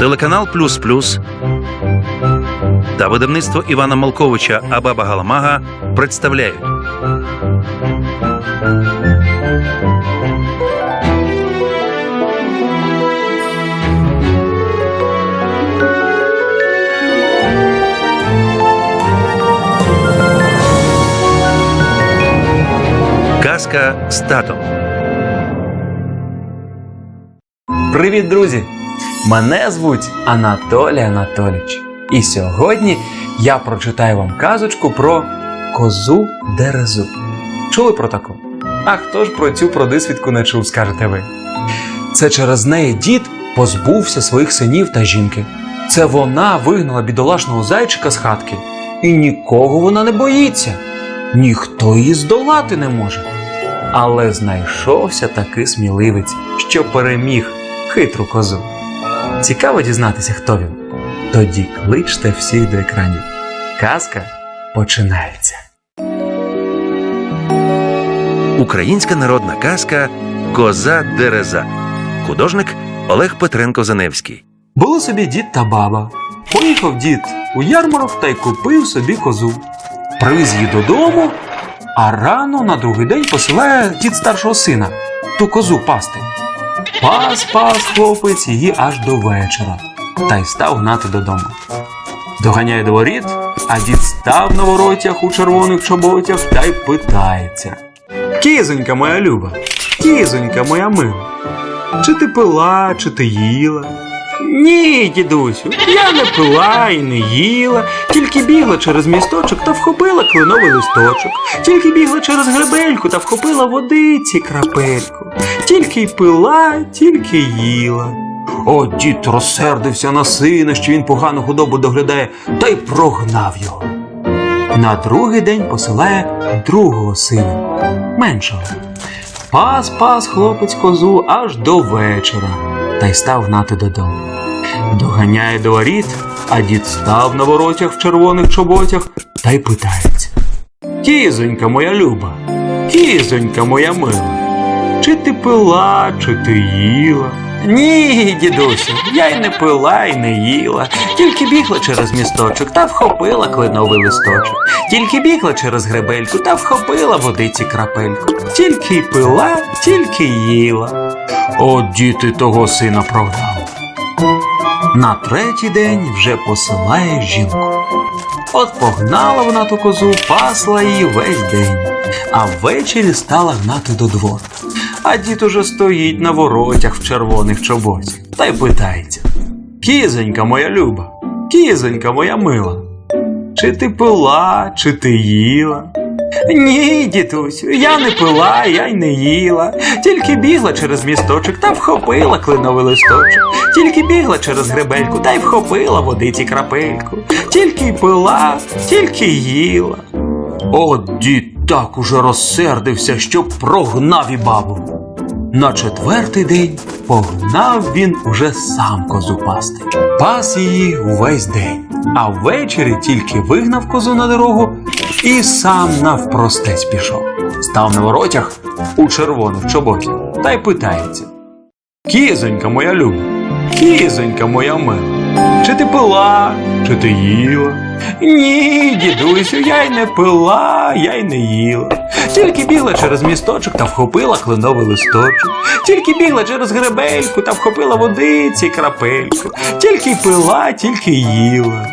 телеканал Плюс Плюс та видавництво Івана Малковича Абаба Галамага представляють Казка з татом. Привіт, друзі! Мене звуть Анатолій Анатолійович. І сьогодні я прочитаю вам казочку про козу Дерезу. Чули про таку? А хто ж про цю продисвідку не чув, скажете ви? Це через неї дід позбувся своїх синів та жінки. Це вона вигнала бідолашного зайчика з хатки. І нікого вона не боїться. Ніхто її здолати не може. Але знайшовся таки сміливець, що переміг хитру козу. Цікаво дізнатися, хто він. Тоді кличте всіх до екранів. Казка починається. Українська народна казка Коза Дереза. Художник Олег Петренко Заневський. Були собі дід та баба. Поїхав дід у ярмарок та й купив собі козу. Привіз її додому, а рано на другий день посилає дід старшого сина ту козу пасти. Пас пас хлопець її аж до вечора та й став гнати додому. Доганяє до воріт, а дід став на воротях у червоних чоботях та й питається. Кізонька моя люба, кізонька моя мила, чи ти пила, чи ти їла? Ні, дідусю, я не пила і не їла, тільки бігла через місточок та вхопила кленовий листочок, тільки бігла через гребельку та вхопила водиці крапельку, тільки й пила, тільки їла. О, дід розсердився на сина, що він погану худобу доглядає, та й прогнав його. На другий день посилає другого сина, меншого. Пас пас хлопець козу аж до вечора та й став гнати додому. Доганяє до воріт, а дід став на воротях в червоних чоботях та й питається. Кізонька моя люба, кізонька моя мила, чи ти пила, чи ти їла? Ні, дідусю, я й не пила, й не їла, тільки бігла через місточок та вхопила кленовий листочок, тільки бігла через гребельку та вхопила водиці крапельку, тільки й пила, тільки їла. От діти того сина прогнав. На третій день вже посилає жінку. От погнала вона ту козу, пасла її весь день, а ввечері стала гнати до двору. А дід уже стоїть на воротях в червоних чоботях та й питається: Кізонька моя люба, кізонька моя мила, чи ти пила, чи ти їла? Ні, дідусю, я не пила, я й не їла. Тільки бігла через місточок та вхопила кленовий листочок. Тільки бігла через гребельку та й вхопила водиці крапельку. Тільки пила, тільки їла. От дід так уже розсердився, що прогнав і бабу. На четвертий день погнав він уже сам козу пасти. Пас її увесь день, а ввечері тільки вигнав козу на дорогу і сам навпростець пішов. Став на воротях у червоних чоботях та й питається: Кізонька моя люба, кізонька моя мила, чи ти пила, чи ти їла? Ні, дідусю, я й не пила, я й не їла. Тільки бігла через місточок та вхопила кленовий листочок. Тільки бігла через гребельку та вхопила водиці крапельку. Тільки пила, тільки їла.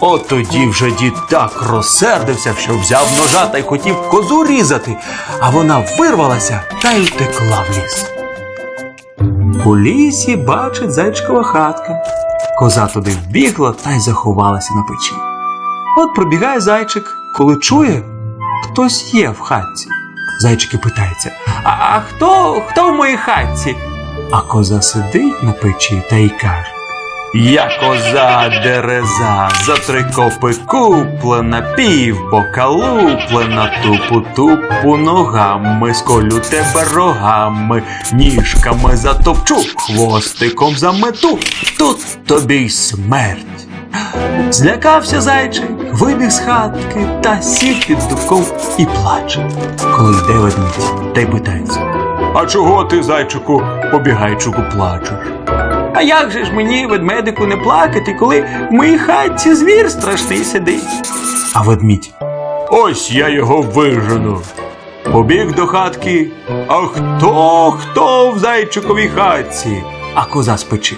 От тоді вже дід так розсердився, що взяв ножа та й хотів козу різати, а вона вирвалася та й втекла в ліс. У лісі бачить зайчикова хатка. Коза туди вбігла та й заховалася на печі. От пробігає зайчик, коли чує, хтось є в хатці. Зайчик і питається: А, а хто, хто в моїй хатці? А коза сидить на печі та й каже: Я коза дереза, за три копи куплена, пів бока луплена, тупу тупу ногами, сколю тебе рогами, ніжками затопчу, хвостиком замету, тут тобі й смерть. Злякався зайчик, вибіг з хатки та сів під дубком і плаче. Коли йде ведмідь та й питається: А чого ти, зайчику, побігайчику, плачеш? А як же ж мені, ведмедику, не плакати, коли в моїй хатці звір страшний сидить? А ведмідь. Ось я його вижену. Побіг до хатки. А хто хто в зайчиковій хатці? А коза з печі.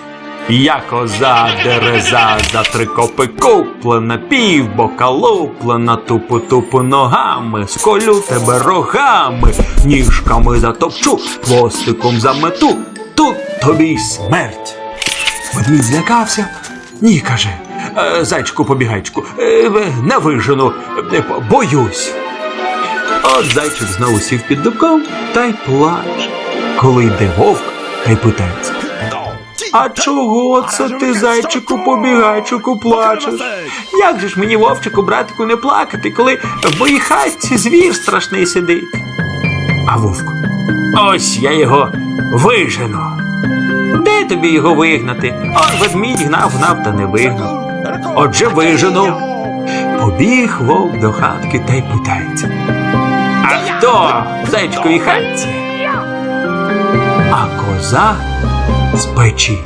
Я коза дереза за три копи куплена, півбока луплена, тупу тупу ногами, сколю тебе рогами, ніжками затопчу, хвостиком замету, тут тобі й смерть. Ведмідь злякався. Ні, каже. «Е, Зайчику побігайчику, не вижену, е, боюсь. От зайчик знову сів під дубком та й плаче. Коли йде вовк, та й питається. А чого це ти, зайчику, побігайчику, плачеш? Як же ж мені, вовчику, братику, не плакати, коли в моїй хатці звір страшний сидить? А вовк. Ось я його вижену. Тобі його вигнати? А ведмідь гнав, гнав та не вигнав. Отже, виженув. Побіг вовк до хатки та й питається. А хто в зайчиковій хатці? А коза з печі.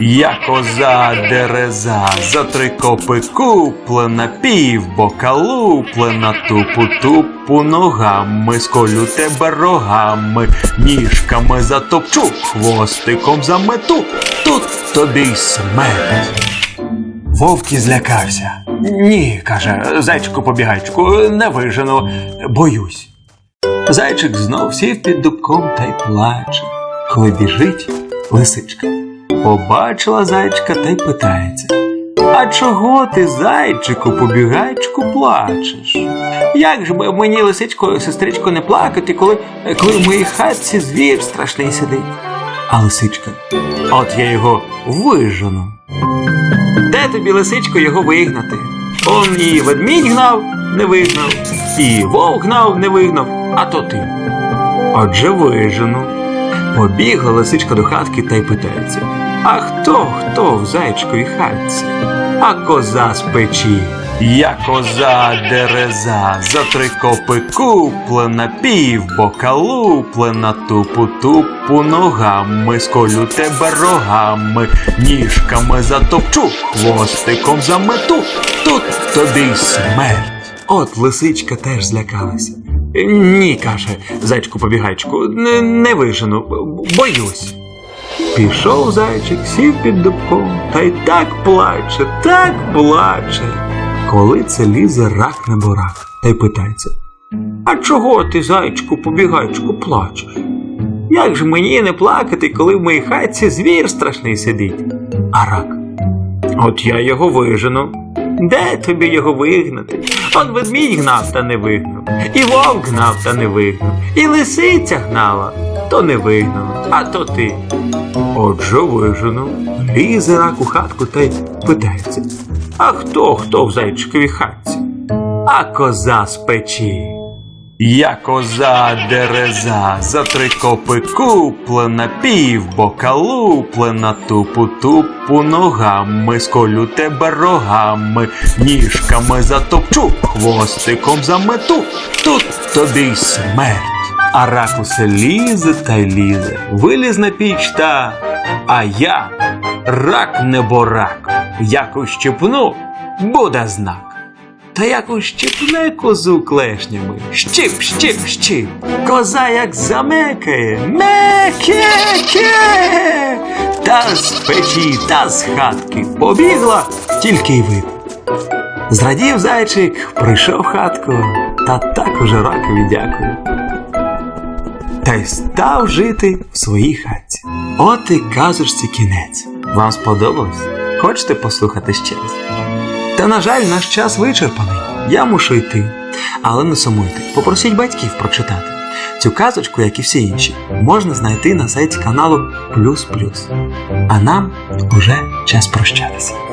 Я коза дереза, за три копи куплена, півбока луплена, тупу тупу ногами, сколю тебе рогами, ніжками затопчу, хвостиком замету, тут тобі й смерть. Вовк і злякався. Ні, каже, зайчику побігайчику, не вижену, боюсь. Зайчик знов сів під дубком та й плаче, коли біжить лисичка. Побачила зайчика та й питається. А чого ти, зайчику, побігайчику, плачеш? Як ж мені, лисичко, сестричко, не плакати, коли, коли в моїй хатці звір страшний сидить? А лисичка, от я його вижену. Де тобі, лисичко, його вигнати? Он і ведмідь гнав, не вигнав, і вовк гнав, не вигнав, а то ти. Отже, вижену. Побігла лисичка до хатки та й питається: А хто хто в зайчиковій хатці? А коза з печі. Я коза дереза, за три копи куплена, півбока луплена, тупу тупу ногами, сколю тебе рогами, ніжками затопчу, хвостиком замету, тут тобі смерть. От лисичка теж злякалася. Ні, каже зайчку побігайчику, не, не вижену, боюсь. Пішов зайчик, сів під дубком, та й так плаче, так плаче. Коли це лізе рак на борак, та й питається: А чого ти, зайчику, побігайчику, плачеш? Як же мені не плакати, коли в моїй хатці звір страшний сидить? А рак. От я його вижену. Де тобі його вигнати? Он ведмідь гнав та не вигнав, і вовк гнав та не вигнав, і лисиця гнала, то не вигнала, а то ти. Отже, вижену, лізе рак у хатку та й питається. А хто хто в зайчиковій хатці? А коза з печі. Я коза дереза, за три копи куплена, півбока луплена, тупу тупу ногами, сколю тебе рогами, ніжками затопчу, хвостиком замету, тут тобі й смерть. А рак усе лізе та й лізе, виліз на піч та, а я рак не борак, як ущипну, буде знак. Та як ущипне козу клешнями. Щип, щип, щип. Коза як замекає. Мекеке. Та з печі, та з хатки. Побігла, тільки й вид. Зрадів зайчик, прийшов хатку, та так уже ракові дякую. Та й став жити в своїй хатці. От і казочці кінець. Вам сподобалось? Хочете послухати ще? Та, на жаль, наш час вичерпаний. Я мушу йти. Але не сумуйте, попросіть батьків прочитати. Цю казочку, як і всі інші, можна знайти на сайті каналу Плюс Плюс. А нам уже час прощатися.